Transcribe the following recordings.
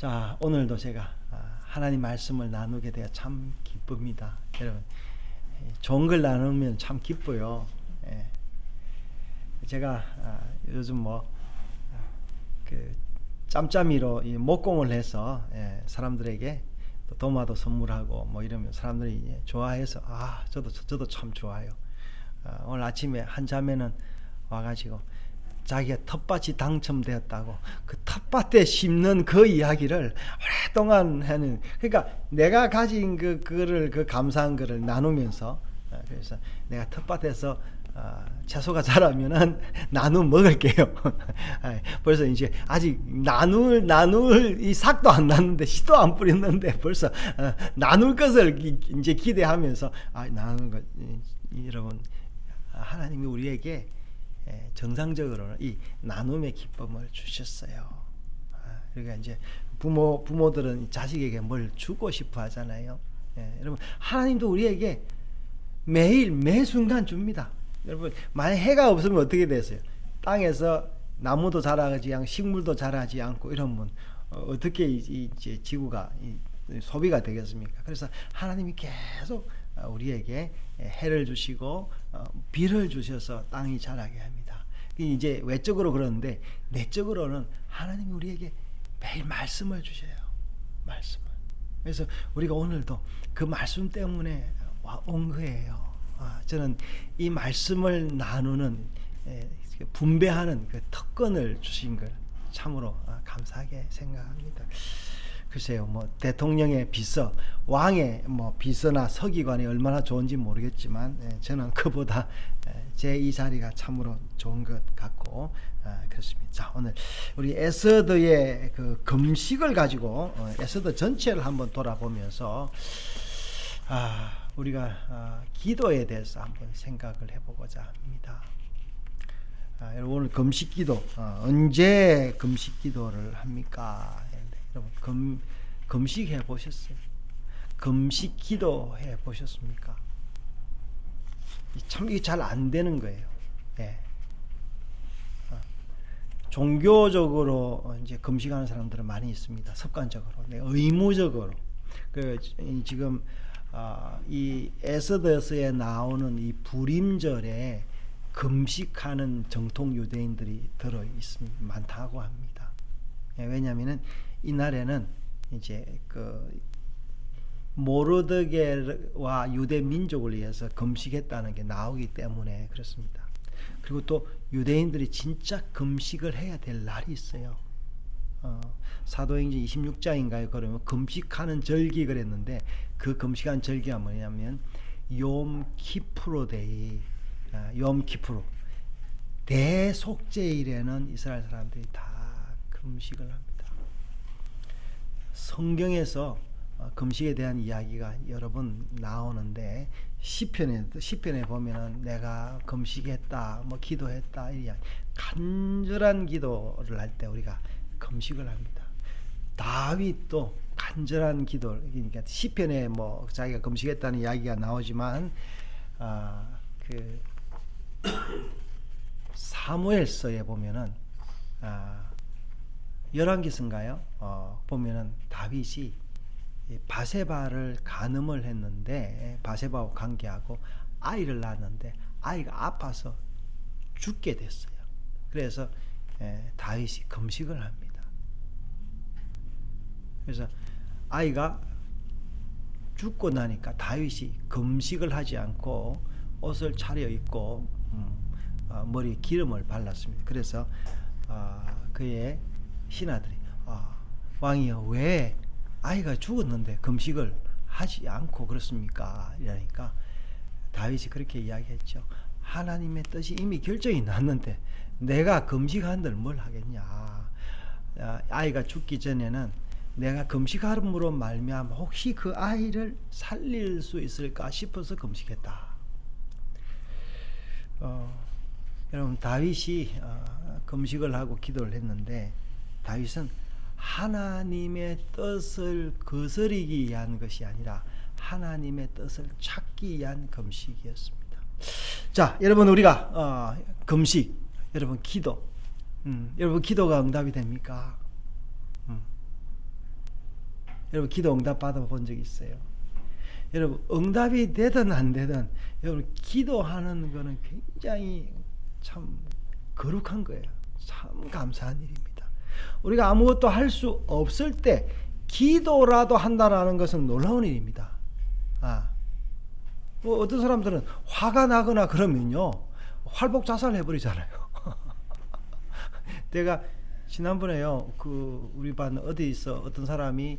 자, 오늘도 제가 아, 하나님 말씀을 나누게 되어 참 기쁩니다. 여러분, 예, 좋은 걸 나누면 참 기뻐요. 예. 제가 아, 요즘 뭐, 그, 짬짬이로 이 목공을 해서 예, 사람들에게 또 도마도 선물하고 뭐 이러면 사람들이 예, 좋아해서 아, 저도, 저도 참 좋아요. 아, 오늘 아침에 한 자매는 와가지고 자기가 텃밭이 당첨되었다고 그 텃밭에 심는 그 이야기를 오랫동안 하는 그러니까 내가 가진 그 그를 그 감사한 거를 나누면서 어, 그래서 내가 텃밭에서 어, 채소가 자라면은 나누 먹을게요. 아, 벌써 이제 아직 나눌 나눌 이 삭도 안 났는데 씨도 안 뿌렸는데 벌써 어, 나눌 것을 기, 이제 기대하면서 아 나누는 것 이, 여러분 하나님이 우리에게 예, 정상적으로는 이 나눔의 기쁨을 주셨어요. 아, 그러니까 이제 부모 부모들은 자식에게 뭘 주고 싶어 하잖아요. 예, 여러분 하나님도 우리에게 매일 매 순간 줍니다. 여러분 만약 해가 없으면 어떻게 되세요? 땅에서 나무도 자라지 않고 식물도 자라지 않고 이러면 어, 떻게 이제 지구가 소비가 되겠습니까? 그래서 하나님이 계속 어, 우리에게 해를 주시고 어, 비를 주셔서 땅이 자라게 합니다. 이제 외적으로 그러는데 내적으로는 하나님이 우리에게 매일 말씀을 주셔요. 말씀을. 그래서 우리가 오늘도 그 말씀 때문에 온 거예요. 아, 저는 이 말씀을 나누는 분배하는 그 특권을 주신 걸 참으로 아, 감사하게 생각합니다. 글쎄요, 뭐 대통령의 비서, 왕의 뭐 비서나 서기관이 얼마나 좋은지 모르겠지만 예, 저는 그보다 예, 제이 자리가 참으로 좋은 것 같고 아, 그렇습니다. 자, 오늘 우리 에서드의 그 금식을 가지고 어, 에서드 전체를 한번 돌아보면서 아, 우리가 아, 기도에 대해서 한번 생각을 해보고자 합니다. 아, 여러분 오늘 금식 기도 어, 언제 금식 기도를 합니까? 여러분 금 금식해 보셨어요? 금식 기도해 보셨습니까? 참 이게 잘 안 되는 거예요. 예. 어. 종교적으로 이제 금식하는 사람들은 많이 있습니다. 습관적으로, 네, 의무적으로. 그 지금 어, 이 에스더스에 나오는 이 불임절에 금식하는 정통 유대인들이 들어 있습니다. 많다고 합니다. 예, 왜냐하면은 이날에는 이제 그 모르드게와 유대 민족을 위해서 금식했다는 게 나오기 때문에 그렇습니다. 그리고 또 유대인들이 진짜 금식을 해야 될 날이 있어요. 어, 사도행전 26장인가요? 그러면 금식하는 절기 그랬는데 그 금식한 절기가 뭐냐면 욤 키프로데이, 아, 욤 키프로 대속제일에는 이스라엘 사람들이 다 금식을 합니다. 성경에서 어, 금식에 대한 이야기가 여러 번 나오는데 시편에 시편에 보면은 내가 금식했다, 뭐 기도했다 이 간절한 기도를 할 때 우리가 금식을 합니다. 다윗도 간절한 기도 그러니까 시편에 뭐 자기가 금식했다는 이야기가 나오지만 아, 그 사무엘서에 보면은 아, 열왕기서인가요? 어, 보면은 다윗이 바세바를 간음을 했는데 바세바와 관계하고 아이를 낳았는데 아이가 아파서 죽게 됐어요. 그래서 에, 다윗이 금식을 합니다. 그래서 아이가 죽고 나니까 다윗이 금식을 하지 않고 옷을 차려 입고 음, 어, 머리에 기름을 발랐습니다. 그래서 어, 그의 신하들이 아, 왕이여 왜 아이가 죽었는데 금식을 하지 않고 그렇습니까? 이러니까 다윗이 그렇게 이야기했죠. 하나님의 뜻이 이미 결정이 났는데 내가 금식한들 뭘 하겠냐? 아, 아이가 죽기 전에는 내가 금식함으로 말미암아 혹시 그 아이를 살릴 수 있을까 싶어서 금식했다. 어, 여러분 다윗이 어, 금식을 하고 기도를 했는데 다윗은 하나님의 뜻을 거스르기 위한 것이 아니라 하나님의 뜻을 찾기 위한 금식이었습니다. 자, 여러분 우리가 어, 금식, 여러분 기도, 음, 여러분 기도가 응답이 됩니까? 음. 여러분 기도 응답 받아본 적 있어요? 여러분 응답이 되든 안 되든 여러분 기도하는 거는 굉장히 참 거룩한 거예요. 참 감사한 일입니다. 우리가 아무것도 할 수 없을 때 기도라도 한다라는 것은 놀라운 일입니다. 아, 뭐 어떤 사람들은 화가 나거나 그러면요 활복 자살 해 버리잖아요. 내가 지난번에요 그 우리 반 어디 있어 어떤 사람이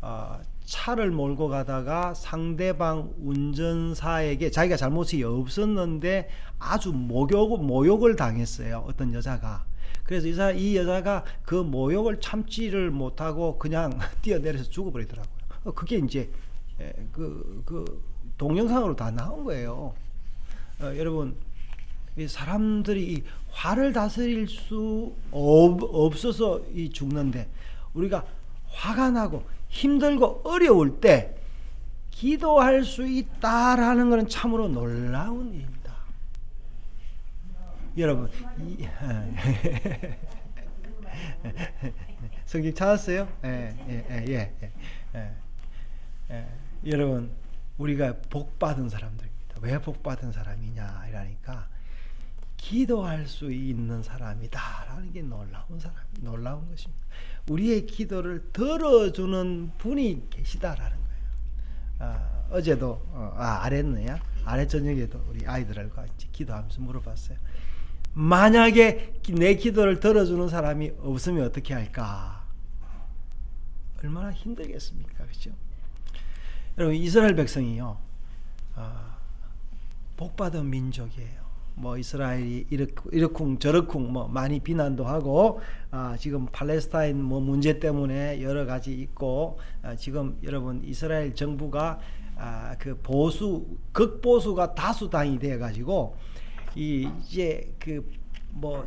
아, 차를 몰고 가다가 상대방 운전사에게 자기가 잘못이 없었는데 아주 모욕, 모욕을 당했어요. 어떤 여자가. 그래서 이, 사, 이 여자가 그 모욕을 참지를 못하고 그냥 뛰어내려서 죽어버리더라고요. 어, 그게 이제 에, 그, 그 동영상으로 다 나온 거예요. 어, 여러분 이 사람들이 이 화를 다스릴 수 없, 없어서 이 죽는데 우리가 화가 나고 힘들고 어려울 때 기도할 수 있다라는 것은 참으로 놀라운 일입니다. 여러분, 이, 성경 찾았어요? 예, 예, 예, 예, 예, 예. 여러분, 우리가 복 받은 사람들입니다. 왜 복 받은 사람이냐 이라니까 기도할 수 있는 사람이다라는 게 놀라운 사람, 놀라운 것입니다. 우리의 기도를 들어주는 분이 계시다라는 거예요. 아, 어제도 어, 아, 아랫네야 아래 저녁에도 우리 아이들과 같이 기도하면서 물어봤어요. 만약에 내 기도를 들어주는 사람이 없으면 어떻게 할까? 얼마나 힘들겠습니까, 그렇죠? 여러분 이스라엘 백성이요, 아, 복받은 민족이에요. 뭐 이스라엘이 이렇쿵 저렇쿵 뭐 많이 비난도 하고 아, 지금 팔레스타인 뭐 문제 때문에 여러 가지 있고 아, 지금 여러분 이스라엘 정부가 아, 그 보수 극보수가 다수당이 되어 가지고 이 이제 그뭐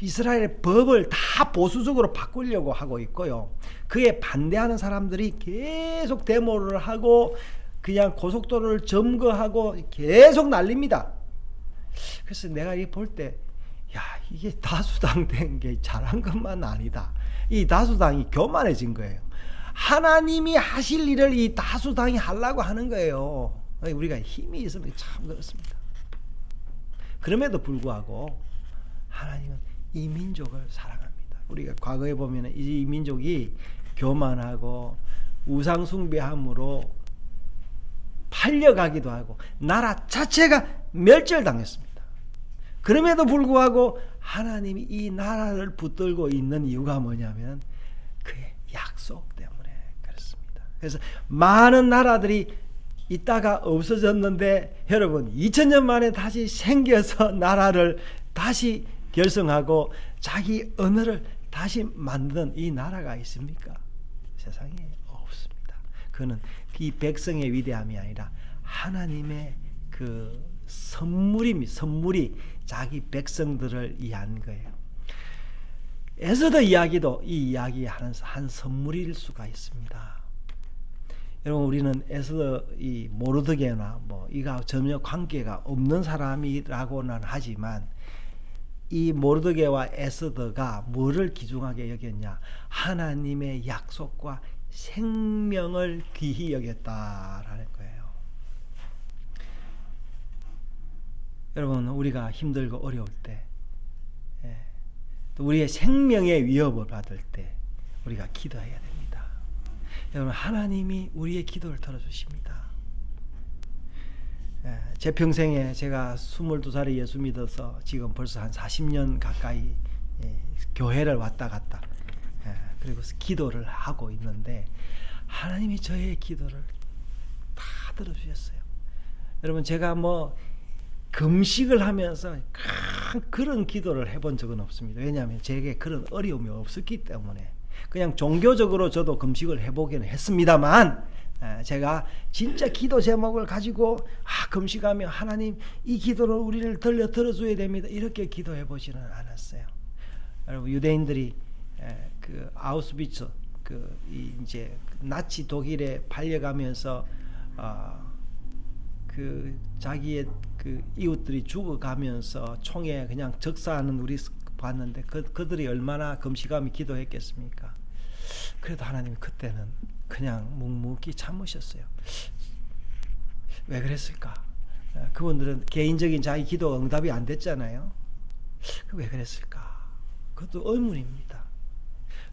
이스라엘 법을 다 보수적으로 바꾸려고 하고 있고요. 그에 반대하는 사람들이 계속 데모를 하고 그냥 고속도로를 점거하고 계속 날립니다. 그래서 내가 이 볼 때, 야, 이게 다수당 된 게 잘한 것만 아니다. 이 다수당이 교만해진 거예요. 하나님이 하실 일을 이 다수당이 하려고 하는 거예요. 우리가 힘이 있으면 참 그렇습니다. 그럼에도 불구하고 하나님은 이 민족을 사랑합니다. 우리가 과거에 보면 이 민족이 교만하고 우상숭배함으로 팔려가기도 하고 나라 자체가 멸절당했습니다. 그럼에도 불구하고 하나님이 이 나라를 붙들고 있는 이유가 뭐냐면 그의 약속 때문에 그렇습니다. 그래서 많은 나라들이 있다가 없어졌는데 여러분 2000년 만에 다시 생겨서 나라를 다시 결성하고 자기 언어를 다시 만든 이 나라가 있습니까? 세상에 없습니다. 그는 이 백성의 위대함이 아니라 하나님의 그 선물이 선물이 자기 백성들을 위한 거예요. 에스더 이야기도 이 이야기의 한, 한 선물일 수가 있습니다. 여러분 우리는 에스더 이 모르드게나 뭐 이가 전혀 관계가 없는 사람이라고는 하지만 이 모르드게와 에스더가 뭐를 기중하게 여겼냐? 하나님의 약속과 생명을 귀히 여겼다라는 거예요. 여러분 우리가 힘들고 어려울 때, 예, 또 우리의 생명의 위협을 받을 때 우리가 기도해야 됩니다. 여러분 하나님이 우리의 기도를 들어주십니다. 예, 제 평생에 제가 22살에 예수 믿어서 지금 벌써 한 40년 가까이 예, 교회를 왔다 갔다 그리고 기도를 하고 있는데 하나님이 저의 기도를 다 들어주셨어요. 여러분 제가 뭐 금식을 하면서 그런 기도를 해본 적은 없습니다. 왜냐하면 제게 그런 어려움이 없었기 때문에 그냥 종교적으로 저도 금식을 해보기는 했습니다만 제가 진짜 기도 제목을 가지고 아 금식하며 하나님 이 기도를 우리를 들려 들어줘야 됩니다. 이렇게 기도해 보지는 않았어요. 여러분 유대인들이 그 아우스비츠 그 이제 나치 독일에 팔려가면서 어, 그 자기의 그 이웃들이 죽어가면서 총에 그냥 적사하는 우리 봤는데 그 그들이 얼마나 금시감이 기도했겠습니까? 그래도 하나님이 그때는 그냥 묵묵히 참으셨어요. 왜 그랬을까? 어, 그분들은 개인적인 자기 기도 응답이 안 됐잖아요. 그왜 그랬을까? 그것도 의문입니다.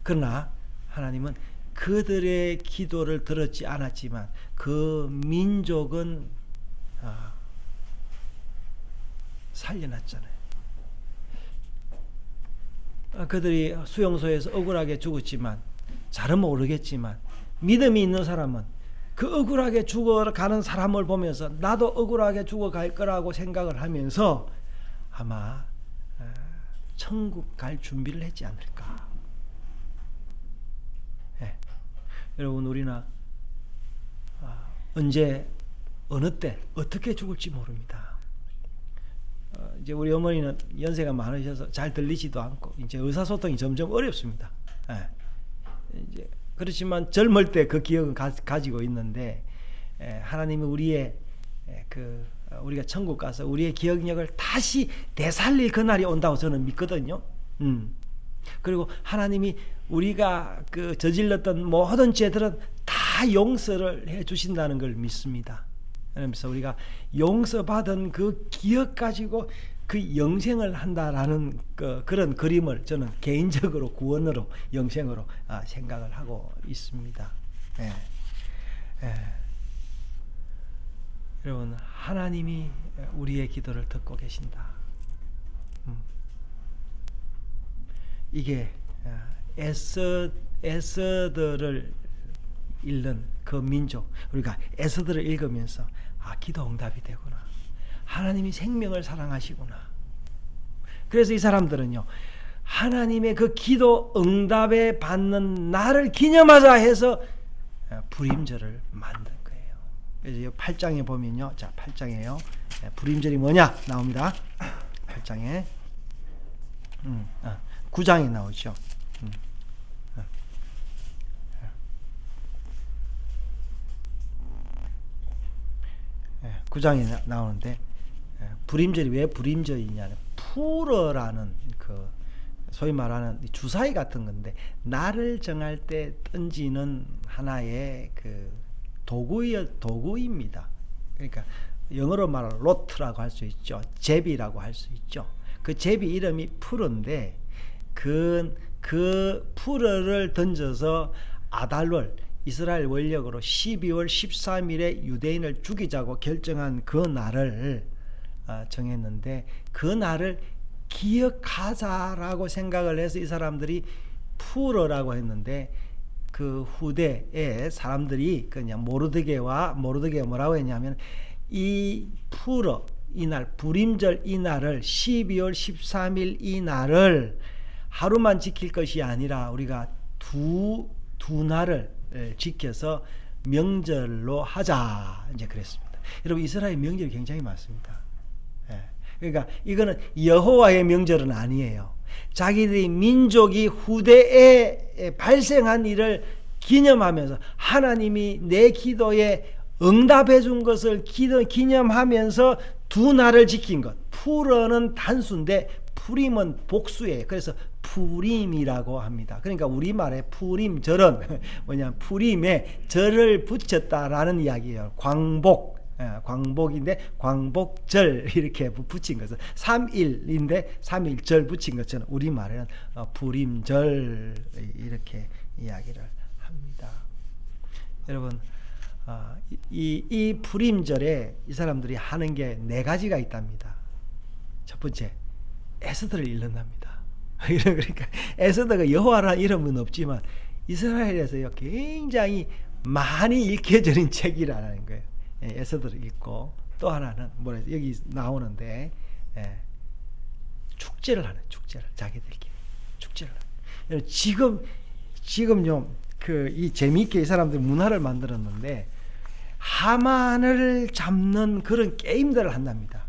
그러나 하나님은 그들의 기도를 들었지 않았지만 그 민족은 아, 살려놨잖아요. 아, 그들이 수용소에서 억울하게 죽었지만 잘은 모르겠지만 믿음이 있는 사람은 그 억울하게 죽어가는 사람을 보면서 나도 억울하게 죽어갈 거라고 생각을 하면서 아마 아, 천국 갈 준비를 했지 않을까. 예. 여러분 우리나 아, 언제 어느 때 어떻게 죽을지 모릅니다. 어, 이제 우리 어머니는 연세가 많으셔서 잘 들리지도 않고 이제 의사소통이 점점 어렵습니다. 예. 이제 그렇지만 젊을 때 그 기억은 가, 가지고 있는데 에, 하나님이 우리의 에, 그 어, 우리가 천국 가서 우리의 기억력을 다시 되살릴 그날이 온다고 저는 믿거든요. 음. 그리고 하나님이 우리가 그 저질렀던 모든 죄들은 다 용서를 해 주신다는 걸 믿습니다. 그러면서 우리가 용서받은 그 기억 가지고 그 영생을 한다라는 그 그런 그림을 저는 개인적으로 구원으로 영생으로 아, 생각을 하고 있습니다. 예. 예. 여러분 하나님이 우리의 기도를 듣고 계신다. 음. 이게 아, 에서 에서들을 읽는 그 민족 우리가 에서들을 읽으면서 아 기도 응답이 되구나. 하나님이 생명을 사랑하시구나. 그래서 이 사람들은요. 하나님의 그 기도 응답에 받는 날을 기념하자 해서 어, 불임절을 만든 거예요. 그래서 이 8장에 보면요. 자, 8장에요. 불임절이 뭐냐? 나옵니다. 8장에. 음, 아, 9장에 나오죠. 음, 아. 9장에 나, 나오는데 예, 불임절이 왜 불임절이냐는 풀어라는 그 소위 말하는 주사위 같은 건데 날을 정할 때 던지는 하나의 그 도구이 도구입니다. 그러니까 영어로 말하면 로트라고 할 수 있죠. 제비라고 할 수 있죠. 그 제비 이름이 풀어인데 그, 그 풀어를 던져서 아달월 이스라엘 원력으로 12월 13일에 유대인을 죽이자고 결정한 그 날을 어, 정했는데 그 날을 기억하자라고 생각을 해서 이 사람들이 풀어라고 했는데 그 후대에 사람들이 그냥 모르드게와 모르드게가 뭐라고 했냐면 이 풀어 이날 불임절 이날을 12월 13일 이날을 하루만 지킬 것이 아니라 우리가 두 두 날을 예, 지켜서 명절로 하자 이제 그랬습니다. 여러분 이스라엘 명절이 굉장히 많습니다. 예. 그러니까 이거는 여호와의 명절은 아니에요. 자기들이 민족이 후대에 발생한 일을 기념하면서 하나님이 내 기도에 응답해 준 것을 기념하면서 두 날을 지킨 것. 풀어는 단수인데 풀임은 복수예요. 그래서 푸림이라고 합니다. 그러니까 우리말에 푸림 절은 뭐냐 푸림에 절을 붙였다라는 이야기예요. 광복 예, 광복인데 광복절 이렇게 붙인 것은 3일인데 3일절 붙인 것처럼 우리말에는 어, 푸림절 이렇게 이야기를 합니다. 여러분 어, 이, 이 푸림절에 이 사람들이 하는 게 네 가지가 있답니다. 첫 번째 에스더를 읽는답니다. 그러니까 에스더가 여호와라는 이름은 없지만 이스라엘에서요 굉장히 많이 읽혀진 책이라는 거예요. 예, 에스더를 읽고 또 하나는 뭐라 여기 나오는데 예, 축제를 하는 축제를 자기들끼리 축제를 하는. 지금 지금요 그이 재미있게 이 사람들 문화를 만들었는데 하만을 잡는 그런 게임들을 한답니다.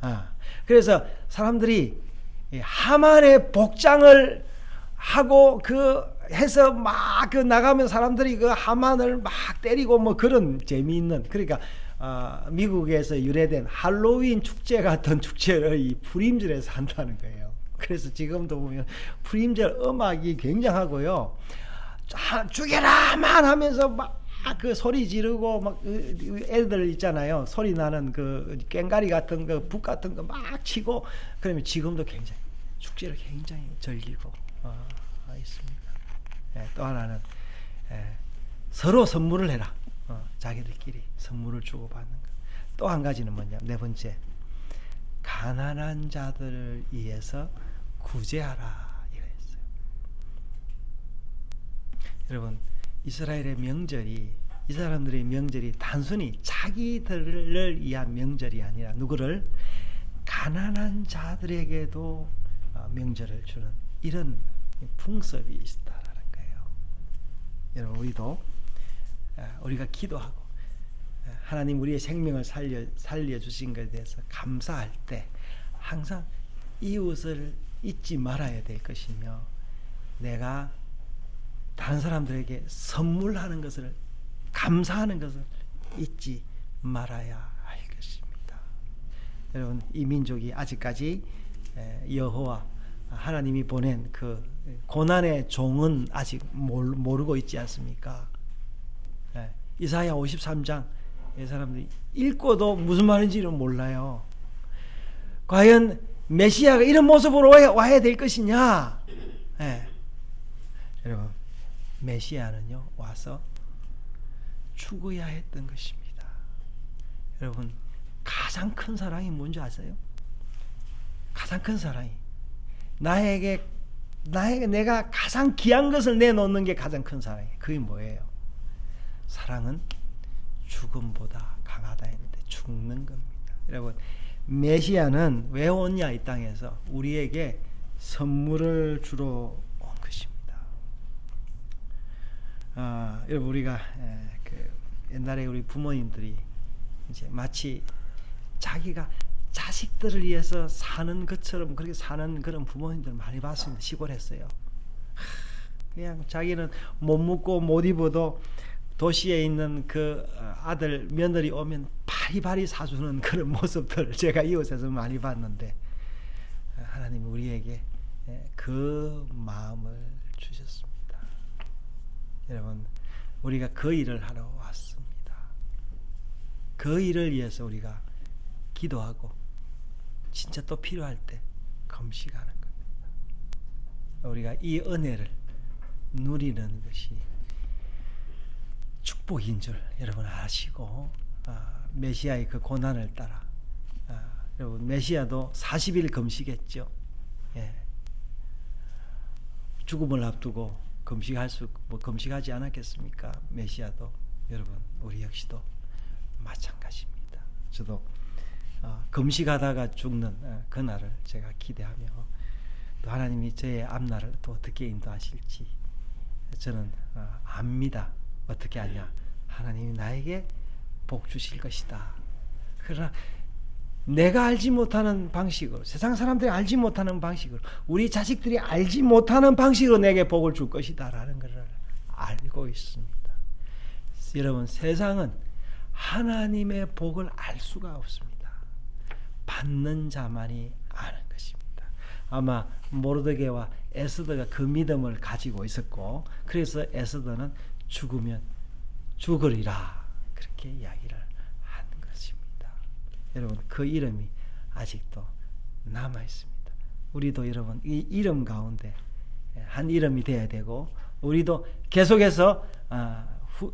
아, 그래서 사람들이 하만의 복장을 하고 그 해서 막 그 나가면 사람들이 그 하만을 막 때리고 뭐 그런 재미있는 그러니까 어, 미국에서 유래된 할로윈 축제 같은 축제를 이 프림절에서 한다는 거예요. 그래서 지금도 보면 프림절 음악이 굉장하고요. 자, 죽여라만 하면서 막 그 소리 지르고 막그 애들 있잖아요. 소리 나는 그 꽹가리 같은 거, 북 같은 거 막 치고 그러면 지금도 굉장히 축제를 굉장히 즐기고 어, 있습니다. 예, 또 하나는 예, 서로 선물을 해라. 어, 자기들끼리 선물을 주고 받는 것. 또한 가지는 뭐냐? 네 번째. 가난한 자들을 위해서 구제하라 이거였어요. 여러분 이스라엘의 명절이 이 사람들의 명절이 단순히 자기들을 위한 명절이 아니라 누구를 가난한 자들에게도 어, 명절을 주는 이런 풍습이 있다라는 거예요. 여러분 우리도 어, 우리가 기도하고 어, 하나님 우리의 생명을 살려 살려 주신 것에 대해서 감사할 때 항상 이웃을 잊지 말아야 될 것이며 내가 다른 사람들에게 선물하는 것을 감사하는 것을 잊지 말아야 할 것입니다. 여러분 이 민족이 아직까지 에, 여호와 하나님이 보낸 그 고난의 종은 아직 모르, 모르고 있지 않습니까? 예, 이사야 53장 이 사람들이 읽고도 무슨 말인지는 몰라요. 과연 메시아가 이런 모습으로 와야 될 것이냐? 예. 여러분 메시아는요 와서 죽어야 했던 것입니다. 여러분 가장 큰 사랑이 뭔지 아세요? 가장 큰 사랑이 나에게 나에게 내가 가장 귀한 것을 내놓는 게 가장 큰 사랑이에요. 그게 뭐예요? 사랑은 죽음보다 강하다 했는데 죽는 겁니다. 여러분 메시아는 왜 오냐 이 땅에서 우리에게 선물을 주러 온 것입니다. 아, 여러분 우리가 에, 그 옛날에 우리 부모님들이 이제 마치 자기가 자식들을 위해서 사는 것처럼 그렇게 사는 그런 부모님들 많이 봤습니다. 시골에서요. 그냥 자기는 못 먹고 못 입어도 도시에 있는 그 아들 며느리 오면 바리바리 사주는 그런 모습들을 제가 이웃에서 많이 봤는데 하나님 우리에게 그 마음을 주셨습니다. 여러분 우리가 그 일을 하러 왔습니다. 그 일을 위해서 우리가 기도하고 진짜 또 필요할 때 금식하는 겁니다. 우리가 이 은혜를 누리는 것이 축복인 줄 여러분 아시고 아, 메시아의 그 고난을 따라 아, 여러분 메시아도 40일 금식했죠. 예. 죽음을 앞두고 금식할 수 뭐 금식하지 않았겠습니까? 메시아도 여러분 우리 역시도 마찬가지입니다. 저도 어, 금식하다가 죽는 어, 그날을 제가 기대하며 또 하나님이 저의 앞날을 또 어떻게 인도하실지 저는 어, 압니다. 어떻게 하냐? 하나님이 나에게 복 주실 것이다. 그러나 내가 알지 못하는 방식으로 세상 사람들이 알지 못하는 방식으로 우리 자식들이 알지 못하는 방식으로 내게 복을 줄 것이다라는 것을 알고 있습니다. 여러분 세상은 하나님의 복을 알 수가 없습니다. 받는 자만이 아는 것입니다. 아마 모르드게와 에스더가 그 믿음을 가지고 있었고 그래서 에스더는 죽으면 죽으리라 그렇게 이야기를. 여러분 그 이름이 아직도 남아 있습니다. 우리도 여러분 이 이름 가운데 한 이름이 돼야 되고 우리도 계속해서 아, 후,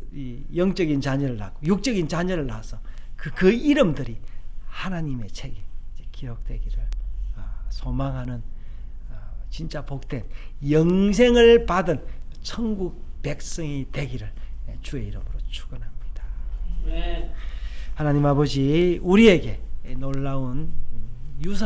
영적인 자녀를 낳고 육적인 자녀를 낳아서 그, 그 이름들이 하나님의 책에 기록되기를 아, 소망하는 아, 진짜 복된 영생을 받은 천국 백성이 되기를 주의 이름으로 축원합니다. 하나님 아버지 우리에게 놀라운 유산